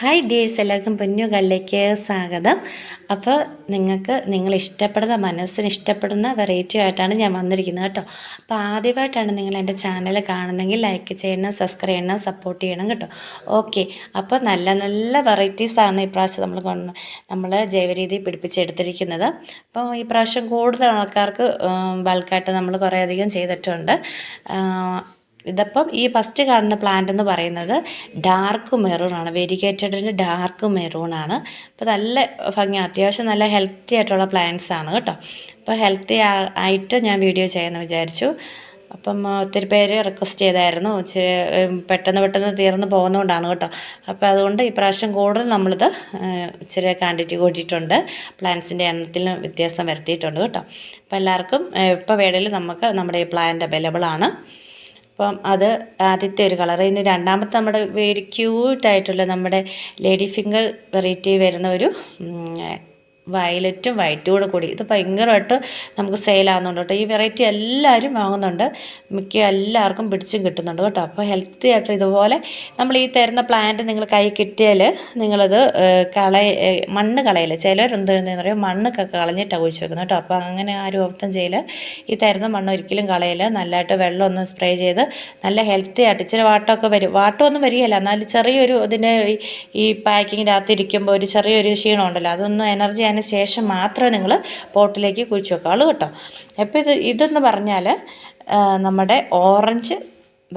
Hi dears എല്ലാവർക്കും പൊന്നുകളിലേക്ക് സ്വാഗതം. അപ്പോൾ നിങ്ങൾക്ക് നിങ്ങൾ ഇഷ്ടപ്പെടുന്ന മനസ്സിന് ഇഷ്ടപ്പെടുന്ന വെറൈറ്റി ആയിട്ടാണ് ഞാൻ വന്നിരിക്കുന്നത് കേട്ടോ. അപ്പോൾ ആദ്യമായിട്ടാണ് നിങ്ങൾ എന്റെ ചാനൽ കാണുന്നതെങ്കിൽ ലൈക്ക് ചെയ്യണം സബ്സ്ക്രൈബ് ചെയ്യണം സപ്പോർട്ട് ചെയ്യണം കേട്ടോ. ഓക്കെ അപ്പോൾ നല്ല നല്ല വെറൈറ്റീസാണ് ഇപ്രാവശ്യം നമ്മൾ കൊണ്ട് നമ്മൾ ജൈവരീതി പിടിപ്പിച്ചെടുത്തിരിക്കുന്നത്. അപ്പോൾ ഈ പ്രാവശ്യം കൂടുതൽ ആൾക്കാർക്ക് ബൾക്കായിട്ട് നമ്മൾ കുറേയധികം ചെയ്തിട്ടുണ്ട്. ഇതിപ്പം ഈ ഫസ്റ്റ് കാണുന്ന പ്ലാന്റ് എന്ന് പറയുന്നത് ഡാർക്ക് മെറൂൺ ആണ്. വെരിഗേറ്റഡിന്റെ ഡാർക്ക് മെറൂൺ ആണ്. അപ്പോൾ നല്ല ഭംഗിയാണ്. അത്യാവശ്യം നല്ല ഹെൽത്തി ആയിട്ടുള്ള പ്ലാന്റ്സ് ആണ് കേട്ടോ. അപ്പോൾ ഹെൽത്തി ആയിട്ട് ഞാൻ വീഡിയോ ചെയ്യാമെന്ന് വിചാരിച്ചു. അപ്പം ഒത്തിരി പേര് റിക്വസ്റ്റ് ചെയ്തായിരുന്നു. ഇച്ചിരി പെട്ടെന്ന് പെട്ടെന്ന് തീർന്ന് പോകുന്നതുകൊണ്ടാണ് കേട്ടോ. അപ്പോൾ അതുകൊണ്ട് ഈ പ്രാവശ്യം കൂടുതൽ നമ്മളിത് ഇച്ചിരി ക്വാണ്ടിറ്റി കൂട്ടിയിട്ടുണ്ട് പ്ലാന്റ്സിന്റെ എണ്ണത്തിൽ വ്യത്യാസം വരുത്തിയിട്ടുണ്ട് കേട്ടോ. അപ്പോൾ എല്ലാവർക്കും എപ്പോൾ വേണേലും നമുക്ക് നമ്മുടെ ഈ പ്ലാന്റ് അവൈലബിൾ ആണ്. അപ്പം അത് ആദ്യത്തെ ഒരു കളർ ഇനി രണ്ടാമത്തെ നമ്മുടെ വെരി ക്യൂട്ടായിട്ടുള്ള നമ്മുടെ ലേഡി ഫിംഗർ വെറൈറ്റി വരുന്ന ഒരു വയലറ്റും വൈറ്റും കൂടെ കൂടി. ഇത് ഭയങ്കരമായിട്ട് നമുക്ക് സെയിലാകുന്നുണ്ട് കേട്ടോ. ഈ വെറൈറ്റി എല്ലാവരും വാങ്ങുന്നുണ്ട്. മിക്ക എല്ലാവർക്കും പിടിച്ചും കിട്ടുന്നുണ്ട് കേട്ടോ. അപ്പോൾ ഹെൽത്തി ആയിട്ട് ഇതുപോലെ നമ്മൾ ഈ തരുന്ന പ്ലാന്റ് നിങ്ങൾ കൈ കിട്ടിയാൽ നിങ്ങളത് കളയ മണ്ണ് കളയില്ല? ചിലരെന്ത് പറയുക മണ്ണൊക്കെ കളഞ്ഞിട്ടാണ് ഒഴിച്ച് വെക്കുന്നത് കേട്ടോ. അപ്പോൾ അങ്ങനെ ആരും ഓപ്തം ചെയ്യില്ല ഈ തരുന്ന മണ്ണ് ഒരിക്കലും കളയില്ല നല്ലതായിട്ട് വെള്ളം ഒന്ന് സ്പ്രേ ചെയ്ത് നല്ല ഹെൽത്തി ആയിട്ട്. ഇച്ചിരി വാട്ടമൊക്കെ വരും. വാട്ടമൊന്നും വരികയില്ല. എന്നാലും ചെറിയൊരു ഇതിന്റെ ഈ പാക്കിങ്ങിന്റെ അകത്ത് ഇരിക്കുമ്പോൾ ഒരു ചെറിയൊരു ക്ഷീണം ഉണ്ടല്ലോ അതൊന്ന് എനർജി അതിന് ശേഷം മാത്രമേ നിങ്ങൾ പോട്ടിലേക്ക് കുഴിച്ച് വെക്കാവുള്ളൂ കേട്ടോ. അപ്പോൾ ഇത് ഇതെന്ന് പറഞ്ഞാൽ നമ്മുടെ ഓറഞ്ച്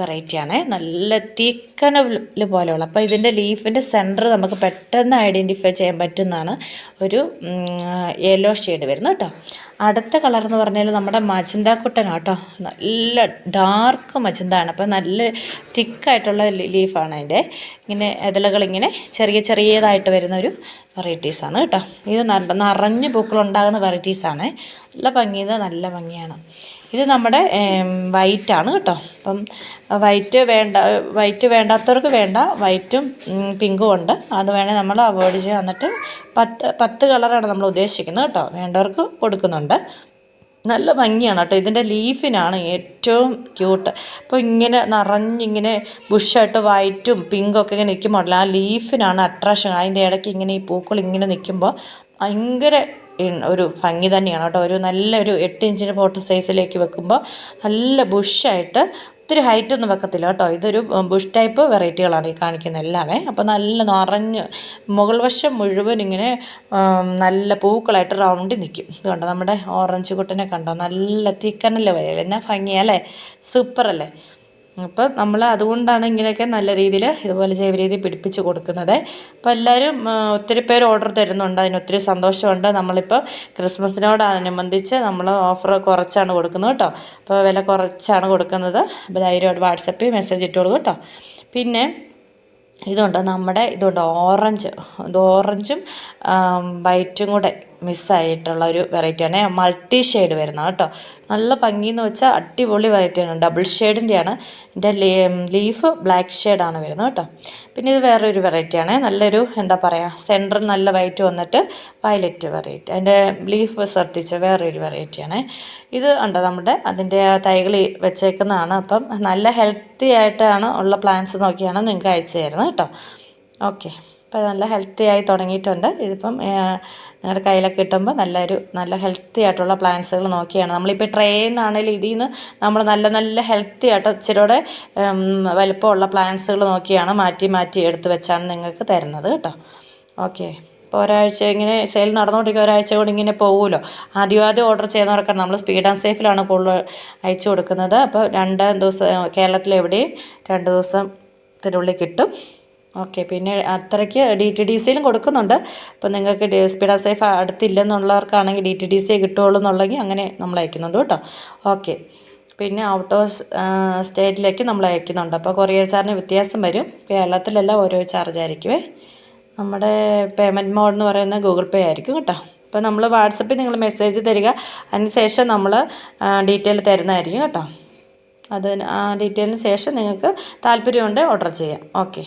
വെറൈറ്റിയാണ് നല്ല തീക്കനൽ പോലെയുള്ള. അപ്പോൾ ഇതിന്റെ ലീഫിന്റെ സെന്റർ നമുക്ക് പെട്ടെന്ന് ഐഡന്റിഫൈ ചെയ്യാൻ പറ്റുന്നതാണ് ഒരു യെല്ലോ ഷെയ്ഡ് വരുന്നത് കേട്ടോ. അടുത്ത കളർ എന്ന് പറഞ്ഞാൽ നമ്മുടെ മജന്താക്കുട്ടനാണ് കേട്ടോ. നല്ല ഡാർക്ക് മജന്താണ്. അപ്പോൾ നല്ല തിക്കായിട്ടുള്ള ലീഫാണ് അതിന്റെ ഇങ്ങനെ ഇതളുകളിങ്ങനെ ചെറിയ ചെറിയതായിട്ട് വരുന്ന ഒരു വെറൈറ്റീസാണ് കേട്ടോ. ഇത് നല്ല നിറഞ്ഞ് പൂക്കളുണ്ടാകുന്ന വെറൈറ്റീസാണ് നല്ല ഭംഗിയത് നല്ല ഭംഗിയാണ്. ഇത് നമ്മുടെ വൈറ്റാണ് കേട്ടോ. അപ്പം വൈറ്റ് വേണ്ട വൈറ്റ് വേണ്ടാത്തവർക്ക് വേണ്ട. വൈറ്റും പിങ്കും ഉണ്ട്. അത് വേണേൽ നമ്മൾ അവോയ്ഡ് ചെയ്യുക എന്നിട്ട് പത്ത് പത്ത് കളറാണ് നമ്മൾ ഉദ്ദേശിക്കുന്നത് കേട്ടോ. വേണ്ടവർക്ക് കൊടുക്കുന്നുണ്ട്. നല്ല ഭംഗിയാണ് കേട്ടോ. ഇതിന്റെ ലീഫിനാണ് ഏറ്റവും ക്യൂട്ട് അപ്പോൾ ഇങ്ങനെ നിറഞ്ഞിങ്ങനെ ബുഷായിട്ട് വൈറ്റും പിങ്കൊക്കെ ഇങ്ങനെ നിൽക്കുമ്പോൾ ആ ലീഫിനാണ് അട്രാക്ഷൻ അതിന്റെ ഇടയ്ക്ക് ഇങ്ങനെ ഈ പൂക്കൾ ഇങ്ങനെ നിൽക്കുമ്പോൾ ഭയങ്കര ഒരു ഭംഗി തന്നെയാണ് കേട്ടോ. ഒരു നല്ലൊരു എട്ട് ഇഞ്ചിന് ഫോട്ടോ സൈസിലേക്ക് വെക്കുമ്പോൾ നല്ല ബുഷായിട്ട് ഒത്തിരി ഹൈറ്റ് ഒന്നും വെക്കത്തില്ല കേട്ടോ. ഇതൊരു ബുഷ് ടൈപ്പ് വെറൈറ്റികളാണ് ഈ കാണിക്കുന്ന എല്ലാമേ. അപ്പോൾ നല്ല നിറഞ്ഞ് മുകൾ വശം മുഴുവൻ ഇങ്ങനെ നല്ല പൂക്കളായിട്ട് റൗണ്ടി നിൽക്കും ഇതുകൊണ്ട് കണ്ടോ? നമ്മുടെ ഓറഞ്ച് കുട്ടനെ കണ്ടോ? നല്ല തിക്കനല്ലേ വരെയല്ലേ എന്നാ ഭംഗിയല്ലേ? സൂപ്പറല്ലേ അപ്പം നമ്മൾ അതുകൊണ്ടാണ് ഇങ്ങനെയൊക്കെ നല്ല രീതിയിൽ ഇതുപോലെ ജൈവ രീതി പിടിപ്പിച്ച് കൊടുക്കുന്നത്. അപ്പോൾ എല്ലാവരും ഒത്തിരി പേര് ഓർഡർ തരുന്നുണ്ട്. അതിന് ഒത്തിരി സന്തോഷമുണ്ട്. നമ്മളിപ്പോൾ ക്രിസ്മസിനോടനുബന്ധിച്ച് നമ്മൾ ഓഫർ കുറച്ചാണ് കൊടുക്കുന്നത് കേട്ടോ. അപ്പോൾ വില കുറച്ചാണ് കൊടുക്കുന്നത്. അപ്പോൾ ധൈര്യമായിട്ട് വാട്സപ്പിൽ മെസ്സേജ് ഇട്ടോളൂ കേട്ടോ. പിന്നെ ഇതുണ്ട് നമ്മുടെ ഇതുണ്ട് ഓറഞ്ച്. ഇത് ഓറഞ്ചും വൈറ്റും കൂടെ മിസ്സായിട്ടുള്ള ഒരു വെറൈറ്റിയാണ് മൾട്ടി ഷെയ്ഡ് വരുന്നത് കേട്ടോ. നല്ല ഭംഗിയെന്ന് വെച്ചാൽ അടിപൊളി വെറൈറ്റിയാണ് ഡബിൾ ഷെയ്ഡിന്റെയാണ് എന്റെ ലീഫ് ബ്ലാക്ക് ഷെയ്ഡാണ് വരുന്നത് കേട്ടോ. പിന്നെ ഇത് വേറൊരു വെറൈറ്റിയാണ് നല്ലൊരു എന്താ പറയുക സെന്ററിൽ നല്ല വൈറ്റ് വന്നിട്ട് വയലറ്റ് വെറൈറ്റി അതിന്റെ ലീഫ് ശ്രദ്ധിച്ച വേറൊരു വെറൈറ്റിയാണ് ഇത് ഉണ്ട് നമ്മുടെ അതിന്റെ തൈകൾ വെച്ചേക്കുന്നതാണ്. അപ്പം നല്ല ഹെൽത്തി ആയിട്ടാണ് ഉള്ള പ്ലാന്റ്സ് നോക്കിയാണ് നിങ്ങൾക്ക് അയച്ചു തരുന്നത് കേട്ടോ. ഓക്കെ അപ്പോൾ നല്ല ഹെൽത്തി ആയി തുടങ്ങിയിട്ടുണ്ട്. ഇതിപ്പം നിങ്ങളുടെ കയ്യിലൊക്കെ കിട്ടുമ്പോൾ നല്ലൊരു നല്ല ഹെൽത്തി ആയിട്ടുള്ള പ്ലാന്റ്സുകൾ നോക്കിയാണ്. നമ്മളിപ്പോൾ ട്രെയിൽ നിന്നാണെങ്കിലും ഇതിൽ നിന്ന് നമ്മൾ നല്ല നല്ല ഹെൽത്തി ആയിട്ട് ഇച്ചിരിയുടെ വലുപ്പമുള്ള പ്ലാന്റ്സുകൾ നോക്കിയാണ് മാറ്റി മാറ്റി എടുത്തു വെച്ചാണ് നിങ്ങൾക്ക് തരുന്നത് കേട്ടോ. ഓക്കെ. ഇപ്പോൾ ഒരാഴ്ച ഇങ്ങനെ സെയിൽ നടന്നുകൊണ്ടിരിക്കുക ഒരാഴ്ച കൊണ്ട് ഇങ്ങനെ പോകുമല്ലോ ആദ്യം ആദ്യം ഓർഡർ ചെയ്യുന്നവർക്കാണ് നമ്മൾ സ്പീഡ് ആൻഡ് സേഫിലാണ് കൂടുതൽ അയച്ചു കൊടുക്കുന്നത്. അപ്പോൾ രണ്ട് ദിവസം കേരളത്തിലെവിടെയും രണ്ട് ദിവസത്തിനുള്ളിൽ കിട്ടും. ഓക്കെ പിന്നെ അത്രയ്ക്ക് ഡി ടി ഡി സിയിലും കൊടുക്കുന്നുണ്ട്. അപ്പം നിങ്ങൾക്ക് സ്പീഡ് സേഫ് അടുത്തില്ലെന്നുള്ളവർക്കാണെങ്കിൽ ഡി ടി ഡി സി കിട്ടുകയുള്ളൂ എന്നുള്ളെങ്കിൽ അങ്ങനെ നമ്മൾ അയക്കുന്നുണ്ട് കേട്ടോ. ഓക്കെ പിന്നെ ഔട്ട് ഓഫ് സ്റ്റേറ്റിലേക്ക് നമ്മൾ അയക്കുന്നുണ്ട്. അപ്പോൾ കൊറിയർ ചാർജിന് വ്യത്യാസം വരും. കേരളത്തിലെല്ലാം ഓരോ ചാർജ് ആയിരിക്കുമേ നമ്മുടെ പേയ്മെന്റ് മോഡ് എന്ന് പറയുന്നത് ഗൂഗിൾ പേ ആയിരിക്കും കേട്ടോ. അപ്പോൾ നമ്മൾ വാട്സപ്പിൽ നിങ്ങൾ മെസ്സേജ് തരിക. അതിന് ശേഷം നമ്മൾ ഡീറ്റെയിൽ തരുന്നതായിരിക്കും കേട്ടോ. അത് ആ ഡീറ്റെയിലിന് ശേഷം നിങ്ങൾക്ക് താല്പര്യമുണ്ട് ഓർഡർ ചെയ്യാം. ഓക്കെ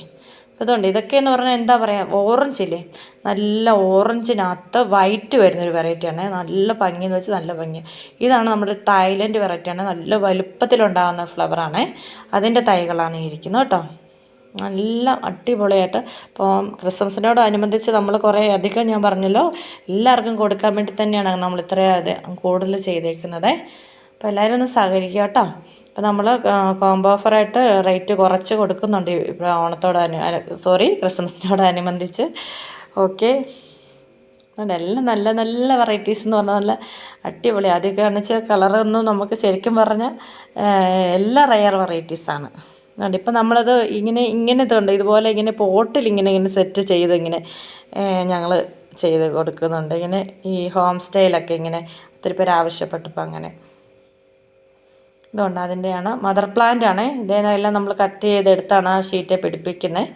അതുകൊണ്ട് ഇതൊക്കെയെന്ന് പറഞ്ഞാൽ എന്താ പറയുക ഓറഞ്ച് ഇല്ലേ? നല്ല ഓറഞ്ചിനകത്ത് വൈറ്റ് വരുന്നൊരു വെറൈറ്റിയാണ് നല്ല ഭംഗി എന്ന് വെച്ചാൽ നല്ല ഭംഗി. ഇതാണ് നമ്മുടെ തായ്ലൻഡ് വെറൈറ്റിയാണ് നല്ല വലുപ്പത്തിലുണ്ടാകുന്ന ഫ്ലവറാണ് അതിന്റെ തൈകളാണ് ഇരിക്കുന്നത് കേട്ടോ. നല്ല അടിപൊളിയായിട്ട് ഇപ്പോൾ ക്രിസ്മസിനോടനുബന്ധിച്ച് നമ്മൾ കുറേ അധികം ഞാൻ പറഞ്ഞല്ലോ എല്ലാവർക്കും കൊടുക്കാൻ വേണ്ടി തന്നെയാണ് നമ്മൾ ഇത്രയും കൂടുതൽ ചെയ്തേക്കുന്നത്. അപ്പോൾ എല്ലാവരും ഒന്ന് സഹകരിക്കുക കേട്ടോ. അപ്പോൾ നമ്മൾ കോംബോ ഓഫറായിട്ട് റേറ്റ് കുറച്ച് കൊടുക്കുന്നുണ്ട് ഇപ്പോൾ ഓണത്തോട് സോറി ക്രിസ്മസിനോടനുബന്ധിച്ച് ഓക്കെ എല്ലാം നല്ല നല്ല വെറൈറ്റീസ് എന്ന് പറഞ്ഞാൽ നല്ല അടിപൊളി. ആദ്യമൊക്കെ കാണിച്ച കളറൊന്നും നമുക്ക് ശരിക്കും പറഞ്ഞാൽ എല്ലാ റയർ വെറൈറ്റീസാണ് അതുകൊണ്ട് ഇപ്പം നമ്മളത് ഇങ്ങനെ ഇങ്ങനെ ഇതുണ്ട്. ഇതുപോലെ ഇങ്ങനെ പോട്ടിൽ ഇങ്ങനെ ഇങ്ങനെ സെറ്റ് ചെയ്ത് ഇങ്ങനെ ഞങ്ങൾ ചെയ്ത് കൊടുക്കുന്നുണ്ട്. ഇങ്ങനെ ഈ ഹോം സ്റ്റൈലൊക്കെ ഇങ്ങനെ ഒത്തിരി പേര് ആവശ്യപ്പെട്ടപ്പോൾ അങ്ങനെ. ഇതുണ്ട്. അതിന്റെയാണ് മദർ പ്ലാന്റ് ആണ്. ഇതേതെല്ലാം നമ്മൾ കട്ട് ചെയ്തെടുത്താണ് ആ ഷീറ്റ് പിടിപ്പിക്കുന്നത്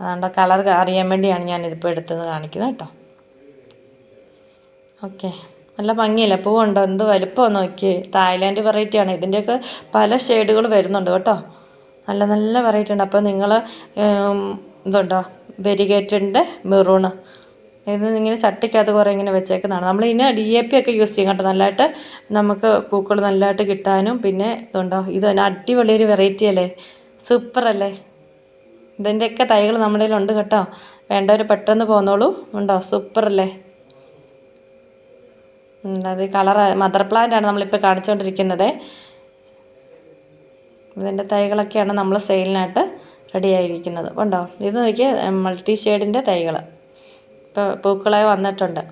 അതുകൊണ്ട് കളർ അറിയാൻ വേണ്ടിയാണ് ഞാൻ ഇതിപ്പോൾ എടുത്തത് കാണിക്കുന്നത് കേട്ടോ. ഓക്കെ നല്ല ഭംഗിയില്ല? പൂവുണ്ടോ എന്ത് വലുപ്പമോ നോക്കി തായ്ലാൻഡ് വെറൈറ്റിയാണ് ഇതിന്റെയൊക്കെ പല ഷെയ്ഡുകൾ വരുന്നുണ്ട് കേട്ടോ. നല്ല നല്ല വെറൈറ്റി ഉണ്ട്. അപ്പോൾ നിങ്ങൾ ഇതുണ്ടോ? വെരിഗേറ്റിന്റെ മെറൂണ് ഇത് ഇങ്ങനെ ചട്ടിക്കകത്ത് കുറേ ഇങ്ങനെ വെച്ചേക്കുന്നതാണ്. നമ്മൾ ഇനി ഡി എ പി ഒക്കെ യൂസ് ചെയ്യും കേട്ടോ. നല്ലതായിട്ട് നമുക്ക് പൂക്കൾ നല്ലതായിട്ട് കിട്ടാനും പിന്നെ ഇതുണ്ടോ? ഇത് തന്നെ അടിപൊളിയൊരു വെറൈറ്റി അല്ലേ? സൂപ്പർ അല്ലേ? ഇതിന്റെയൊക്കെ തൈകൾ നമ്മുടെ കയ്യിലുണ്ട് കേട്ടോ. വേണ്ടവർ പെട്ടെന്ന് പോന്നോളൂ. ഉണ്ടോ? സൂപ്പർ അല്ലേ? അത് കളർ മദർ പ്ലാന്റ് ആണ് നമ്മളിപ്പോൾ കാണിച്ചുകൊണ്ടിരിക്കുന്നത് ഇതിന്റെ തൈകളൊക്കെയാണ് നമ്മൾ സെയിലിനായിട്ട് റെഡി ആയിരിക്കുന്നത്. ഉണ്ടോ? ഇത് നോക്കിയാൽ മൾട്ടി ഷെയ്ഡിന്റെ തൈകൾ പൂക്കളായി വന്നിട്ടുണ്ട്.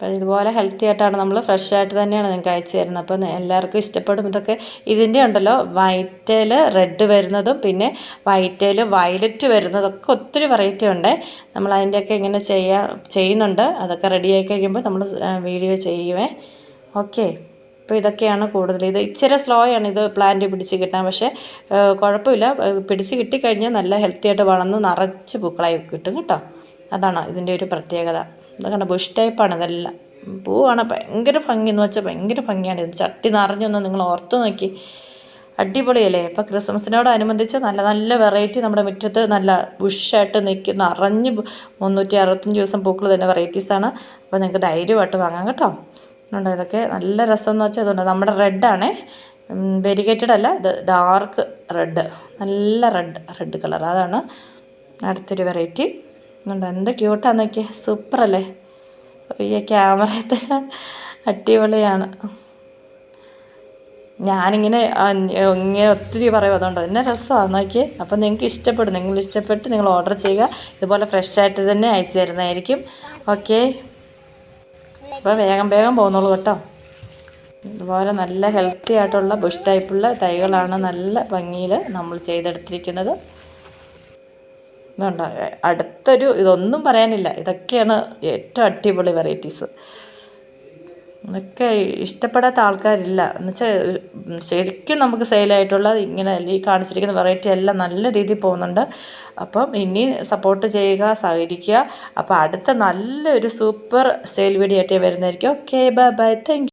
അപ്പം ഇതുപോലെ ഹെൽത്തി ആയിട്ടാണ് നമ്മൾ ഫ്രഷ് ആയിട്ട് തന്നെയാണ് നിങ്ങൾക്ക് അയച്ചു തരുന്നത്. അപ്പം എല്ലാവർക്കും ഇഷ്ടപ്പെടും. ഇതൊക്കെ ഇതിന്റെ ഉണ്ടല്ലോ വൈറ്റേൽ റെഡ് വരുന്നതും പിന്നെ വൈറ്റേൽ വയലറ്റ് വരുന്നതൊക്കെ ഒത്തിരി വെറൈറ്റി ഉണ്ട്. നമ്മൾ അതിന്റെയൊക്കെ ഇങ്ങനെ ചെയ്യാൻ ചെയ്യുന്നുണ്ട്. അതൊക്കെ റെഡിയായി കഴിയുമ്പോൾ നമ്മൾ വീഡിയോ ചെയ്യുവേ. ഓക്കെ അപ്പോൾ ഇതൊക്കെയാണ് കൂടുതൽ. ഇത് ഇച്ചിരി സ്ലോ ആണ് ഇത് പ്ലാന്റ് പിടിച്ച് കിട്ടാൻ. പക്ഷേ കുഴപ്പമില്ല. പിടിച്ച് കിട്ടിക്കഴിഞ്ഞാൽ നല്ല ഹെൽത്തി ആയിട്ട് വളർന്ന് നിറച്ച് പൂക്കളായി കിട്ടും കേട്ടോ. അതാണ് ഇതിന്റെ ഒരു പ്രത്യേകത. ഇതൊക്കെ ബുഷ് ടൈപ്പാണ് ഇതെല്ലാം. പൂവാണ് ഭയങ്കര ഭംഗി എന്ന് വെച്ചാൽ ഭയങ്കര ഭംഗിയാണ് ഇത്. ചട്ടി നിറഞ്ഞൊന്ന് നിങ്ങൾ ഓർത്ത് നോക്കി. അടിപൊളിയല്ലേ? ഇപ്പോൾ ക്രിസ്മസിനോടനുബന്ധിച്ച് നല്ല നല്ല വെറൈറ്റി നമ്മുടെ മുറ്റത്ത് നല്ല ബുഷായിട്ട് നിൽക്കുന്ന നിറഞ്ഞ് മുന്നൂറ്റി അറുപത്തഞ്ച് ദിവസം പൂക്കൾ തന്നെ വെറൈറ്റീസാണ് അപ്പോൾ നിങ്ങൾക്ക് ധൈര്യമായിട്ട് വാങ്ങാം കേട്ടോ. ഉണ്ടോ ഇതൊക്കെ നല്ല രസം എന്ന് വെച്ചാൽ ഇതുണ്ട്. നമ്മുടെ റെഡാണേ വെരിഗേറ്റഡ് അല്ല ഇത് ഡാർക്ക് റെഡ് നല്ല റെഡ് റെഡ് കളർ അതാണ് അടുത്തൊരു വെറൈറ്റി ഉണ്ടോ എന്ത് ക്യൂട്ടാന്ന് നോക്കിയേ. സൂപ്പറല്ലേ ഈ ക്യാമറയിൽ തന്നെ അടിപൊളിയാണ്. ഞാനിങ്ങനെ ഇങ്ങനെ ഒത്തിരി പറയും അതുകൊണ്ട് തന്നെ രസമാണ് നോക്കിയേ. അപ്പം നിങ്ങൾക്ക് ഇഷ്ടപ്പെടും. നിങ്ങൾ ഇഷ്ടപ്പെട്ട് നിങ്ങൾ ഓർഡർ ചെയ്യുക. ഇതുപോലെ ഫ്രഷ് ആയിട്ട് തന്നെ അയച്ചു തരുന്നതായിരിക്കും. ഓക്കെ അപ്പോൾ വേഗം വേഗം പോകുന്നുള്ളൂ കേട്ടോ. ഇതുപോലെ നല്ല ഹെൽത്തി ആയിട്ടുള്ള ബുഷ് ടൈപ്പുള്ള തൈകളാണ് നല്ല ഭംഗിയിൽ നമ്മൾ ചെയ്തെടുത്തിരിക്കുന്നത്. ഇതുണ്ട്? അടുത്തൊരു ഇതൊന്നും പറയാനില്ല. ഇതൊക്കെയാണ് ഏറ്റവും അടിപൊളി വെറൈറ്റീസ് ഇതൊക്കെ ഇഷ്ടപ്പെടാത്ത ആൾക്കാരില്ല. എന്നുവെച്ചാൽ ശരിക്കും നമുക്ക് സെയിലായിട്ടുള്ള ഇങ്ങനെ ഈ കാണിച്ചിരിക്കുന്ന വെറൈറ്റി എല്ലാം നല്ല രീതിയിൽ പോകുന്നുണ്ട്. അപ്പം ഇനി സപ്പോർട്ട് ചെയ്യുക സഹകരിക്കുക. അപ്പോൾ അടുത്ത നല്ലൊരു സൂപ്പർ സെയിൽ വീഡിയോ ആയിട്ട് വരുന്നതായിരിക്കും. Okay bye bye thank